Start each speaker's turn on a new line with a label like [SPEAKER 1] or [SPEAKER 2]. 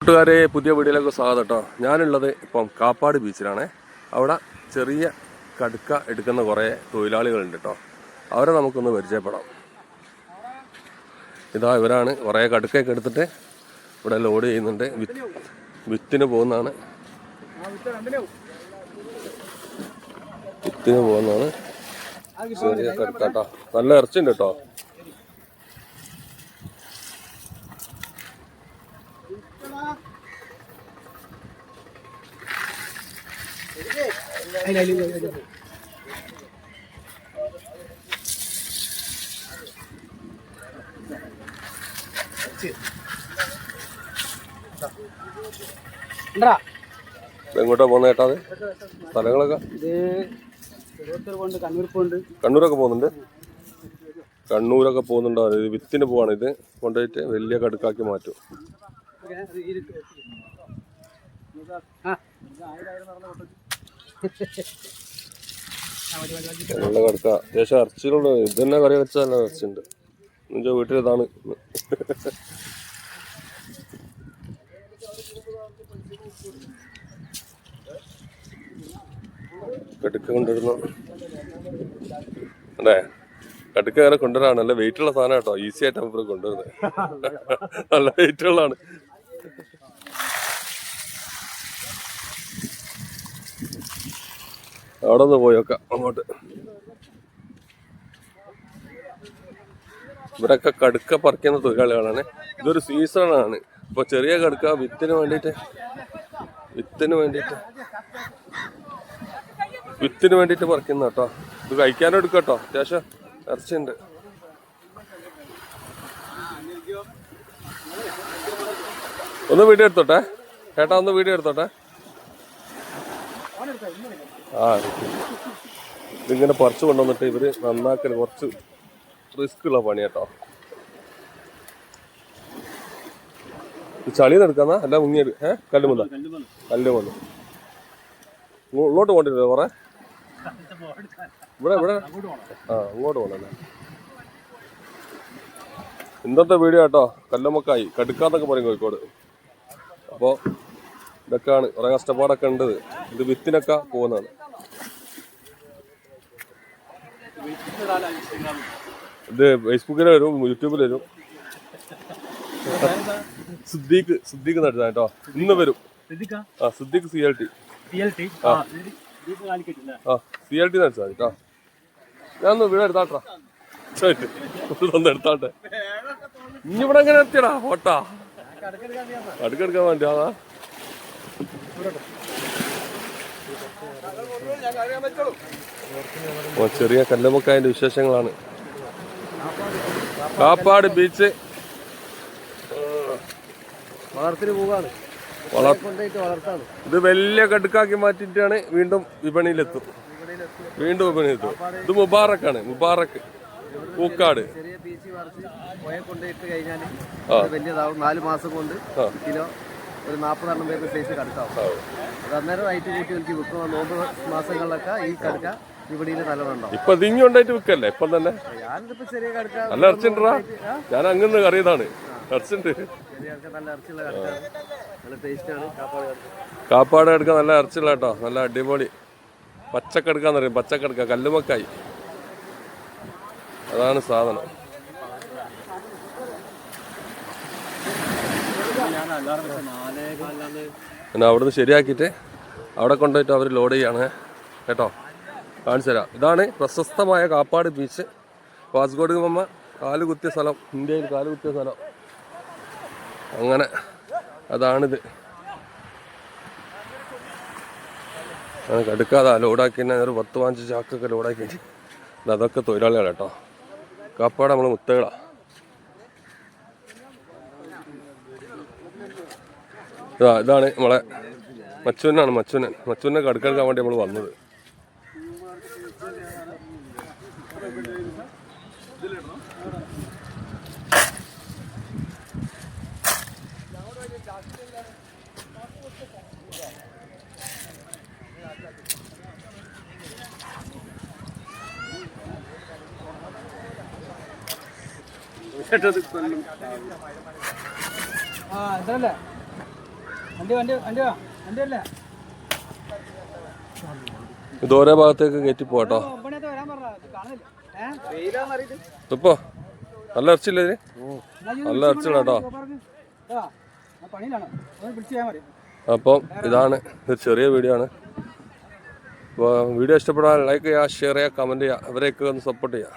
[SPEAKER 1] കൂട്ടുകാരെ പുതിയ വീഡിയോയിലേക്ക് സ്വാഗതം കേട്ടോ ഞാനുള്ളത് ഇപ്പം കാപ്പാട് ബീച്ചിലാണ്. അവിടെ ചെറിയ കടുക്ക എടുക്കുന്ന കുറേ തൊഴിലാളികളുണ്ട് കേട്ടോ അവരെ നമുക്കൊന്ന് പരിചയപ്പെടാം. ഇതാ ഇവരാണ്. കുറേ കടുക്കയൊക്കെ എടുത്തിട്ട് ഇവിടെ ലോഡ് ചെയ്യുന്നുണ്ട്. വിത്ത് വിത്തിന് പോകുന്നതാണ്. വിത്തിന് പോകുന്നതാണ്. ചെറിയ കടുക്ക കേട്ടോ നല്ല ഇറച്ചിണ്ട് കേട്ടോ എങ്ങോട്ടാ പോകുന്ന ഏട്ടാ സ്ഥലങ്ങളൊക്കെ? കണ്ണൂരൊക്കെ പോകുന്നുണ്ട്. കണ്ണൂരൊക്കെ പോകുന്നുണ്ടോ? ഇത് വിത്തിന് പോവാണ് ഇത്. കൊണ്ടുപോയിട്ട് വലിയ കടുക്കാക്കി മാറ്റും.
[SPEAKER 2] ആ.
[SPEAKER 1] നല്ല കടുക്ക. അത്യാവശ്യം ഇറച്ചിയിലുണ്ട്. ഇത് തന്നെ കറി വെച്ചാൽ നല്ല ഇറച്ചിയുണ്ട്. എന്നുവെച്ചാൽ വീട്ടിൽ ഇതാണ് കടുക്ക കടുക്ക അങ്ങനെ കൊണ്ടുവരാണ് നല്ല വെയിറ്റുള്ള സാധനം കേട്ടോ. ഈസി ആയിട്ട് നമ്മൾ കൊണ്ടുവരുന്നത് നല്ല വെയിറ്റ് അവിടെ നിന്ന് പോയോക്കാം അങ്ങോട്ട്. ഇവരൊക്കെ കടുക്ക പറിക്കുന്ന തൊഴിലാളികളാണ്. ഇതൊരു സീസണാണ് ഇപ്പൊ ചെറിയ കടുക്ക വിത്തിന് വേണ്ടിയിട്ട് വിത്തിന് വേണ്ടിയിട്ട് വിത്തിന് വേണ്ടിയിട്ട് പറിക്കുന്ന കേട്ടോ. ഇത് കഴിക്കാനും എടുക്കാം കേട്ടോ. അത്യാവശ്യം ഇറച്ചിയുണ്ട്. ഒന്ന് വീഡിയോ എടുത്തോട്ടെ? ചേട്ടാ ഒന്ന് വീഡിയോ എടുത്തോട്ടെ? ആ ഇതിങ്ങനെ പറിച്ചു കൊണ്ടുവന്നിട്ട് ഇവർ നന്നാക്കൽ കുറച്ച് റിസ്ക് ഉള്ള പണി കേട്ടോ ചളി എടുക്കാന്നാ? അല്ല മുങ്ങിയത്. ഏ? കല്ലുമുന്ന. കല്ലുമല്ല ഇങ്ങോട്ട് പോണ്ടില്ലേ കുറെ ഇവിടെ ഇവിടെ. ആ അങ്ങോട്ട് പോകണല്ലേ ഇന്നത്തെ വീഡിയോ കേട്ടോ കല്ലുമ്മക്കായി കടുക്കാന്നൊക്കെ പറയും കോഴിക്കോട്. അപ്പോൾ ഇതൊക്കെയാണ്. കുറെ കഷ്ടപ്പാടൊക്കെ ഉണ്ട് ഇത്. വിത്തിനൊക്കെ പോകുന്നതാണ്. ഇത് ഫേസ്ബുക്കിൽ വരും യൂട്യൂബിൽ വരും. സിദ്ദീഖ് സിദ്ദീഖ് നടത്താൻ കേട്ടോ. ഇന്ന് വരും. ആ സിദ്ദീഖ് സി എൽ ടി. ആ. സി എൽ ടി മതി കേട്ടോ. ഞാൻ ഒന്ന് വീട് എടുത്താട്ടാ. ശരി. ഒന്ന് എടുത്താട്ടെ. ഇനി ഇവിടെ എങ്ങനെ എത്തിയടാ? ഓട്ടാ അടുക്കെടുക്കാൻ വേണ്ടി അതാ ഓ ചെറിയ കല്ലുമക്കായന്റെ വിശേഷങ്ങളാണ്. കാപ്പാട് ബീച്ച്.
[SPEAKER 2] വളർത്തിന് പോവാണ്.
[SPEAKER 1] ഇത് വലിയ കടുക്കാക്കി മാറ്റിയിട്ടാണ് വീണ്ടും വിപണിയിലെത്തും. വീണ്ടും വിപണിയിലെത്തും. ഇത് മുബാറക്കാണ് മുബാറക്ക് പൂക്കാട്.
[SPEAKER 2] ചെറിയ ബീച്ച് കഴിഞ്ഞാൽ
[SPEAKER 1] ആ.
[SPEAKER 2] വലിയതാവും. നാല് മാസം കൊണ്ട് കിലോ ഒരു നാൽപ്പതെണ്ണം പേർക്ക് സൈസ് കടുക്കാവും അത് അന്നേരം റൈറ്റ് കൂട്ടി എനിക്ക് വിൽക്കുന്ന നോമ്പ് മാസങ്ങളിലൊക്കെ ഈ കടുക്ക
[SPEAKER 1] ഇപ്പൊ വിൽക്കല്ലേ? ഇപ്പം തന്നെ?
[SPEAKER 2] ഞാനിതിപ്പോ ചെറിയ കടുക്ക
[SPEAKER 1] നല്ല ഇറച്ചിണ്ടാ ഞാൻ അങ്ങനെ അറിയതാണ് ഇറച്ചിണ്ട്.
[SPEAKER 2] കാപ്പാട് കടുക്ക
[SPEAKER 1] നല്ല ഇറച്ചില്ല കേട്ടോ. നല്ല അടിപൊളി. പച്ചക്കെടുക്കാന്ന് പറയും. പച്ചക്കെടുക്ക കല്ലുമക്കായി. അതാണ് സാധനം. പിന്നെ അവിടുന്ന് ശരിയാക്കിയിട്ട് അവിടെ കൊണ്ടുപോയിട്ട് അവർ ലോഡ് ചെയ്യാണ്. കേട്ടോ? കാണിച്ചു തരാം. ഇതാണ് പ്രശസ്തമായ കാപ്പാട് ബീച്ച് വാസ്കോടുകമ്മ കാലുകുത്തിയ കാൽ കുത്തിയ സ്ഥലം. ഇന്ത്യയിൽ കാലുകുത്തിയ സ്ഥലം. അങ്ങനെ. അതാണിത്. കടുക്കാതാ. തന്നെ ഒരു പത്ത് പതിനഞ്ച് ചാക്കൊക്കെ ലോഡാക്കി. അതൊക്കെ തൊഴിലാളികളാണ് കേട്ടോ. കാപ്പാട് നമ്മൾ മുത്തകളാ. ഇതാ ഇതാണ് നമ്മളെ മച്ചുവനാണ് മച്ചുവനൻ മച്ചുവനെ കടുക്കെടുക്കാൻ വേണ്ടി നമ്മൾ വന്നത്.
[SPEAKER 3] ആ അതല്ലേ
[SPEAKER 1] ഇത് ഓരോ ഭാഗത്തേക്ക് കയറ്റി പോട്ടോ ഇപ്പോ നല്ല ഇറച്ചില്ല ഇതിന് നല്ല
[SPEAKER 3] മതി.
[SPEAKER 1] അപ്പം ഇതാണ് ഒരു ചെറിയ വീഡിയോ ആണ്. അപ്പോൾ വീഡിയോ ഇഷ്ടപ്പെടാൻ ലൈക്ക് ചെയ്യുക ഷെയർ ചെയ്യുക കമന്റ് ചെയ്യുക. അവരെയൊക്കെ ഒന്ന് സപ്പോർട്ട് ചെയ്യുക.